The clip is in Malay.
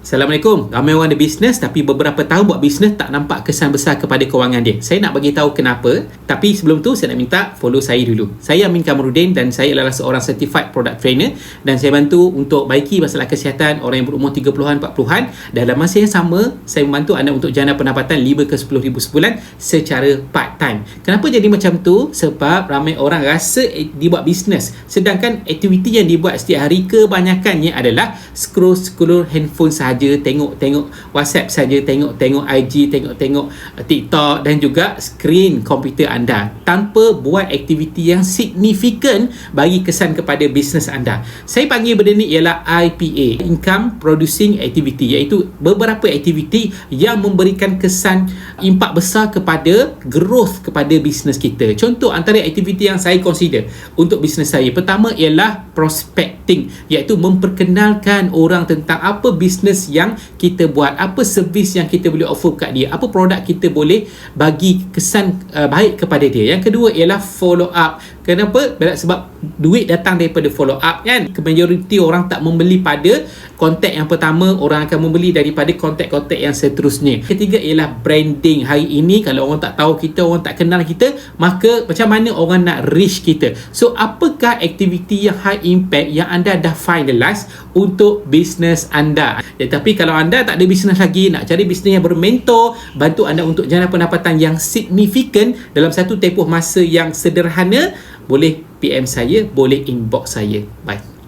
Assalamualaikum. Ramai orang ada bisnes tapi beberapa tahun buat bisnes tak nampak kesan besar kepada kewangan dia. Saya nak bagi tahu kenapa. Tapi sebelum tu saya nak minta follow saya dulu. Saya Amin Kamarudin dan saya adalah seorang certified product trainer dan saya bantu untuk baiki masalah kesihatan orang yang berumur 30-an 40-an dan dalam masa yang sama saya membantu anda untuk jana pendapatan 5 ke 10 ribu sebulan secara part time. Kenapa jadi macam tu? Sebab ramai orang rasa dia buat bisnes sedangkan aktiviti yang dibuat setiap hari kebanyakannya adalah scroll-scroll handphone sahaja saja tengok-tengok WhatsApp saja tengok-tengok IG tengok-tengok uh, TikTok dan juga skrin komputer anda tanpa buat aktiviti yang signifikan bagi kesan kepada bisnes anda. Saya panggil benda ni ialah IPA Income Producing Activity iaitu beberapa aktiviti yang memberikan kesan impak besar kepada growth kepada bisnes kita. Contoh antara aktiviti yang saya consider untuk bisnes saya. Pertama ialah prospecting iaitu memperkenalkan orang tentang apa bisnes yang kita buat apa servis yang kita boleh offer kat dia apa produk kita boleh bagi kesan uh, baik kepada dia. Yang kedua ialah follow up Kenapa? Sebab duit datang daripada follow up kan. Majoriti orang tak membeli pada kontak yang pertama, orang akan membeli daripada kontak-kontak yang seterusnya. Ketiga ialah branding. Hari ini kalau orang tak tahu kita, orang tak kenal kita, maka macam mana orang nak reach kita? So, apakah aktiviti yang high impact yang anda dah finalize untuk bisnes anda? Ya, tapi kalau anda tak ada bisnes lagi, nak cari bisnes yang bermentor, bantu anda untuk jana pendapatan yang signifikan dalam satu tempoh masa yang sederhana, boleh PM saya, boleh inbox saya. Bye.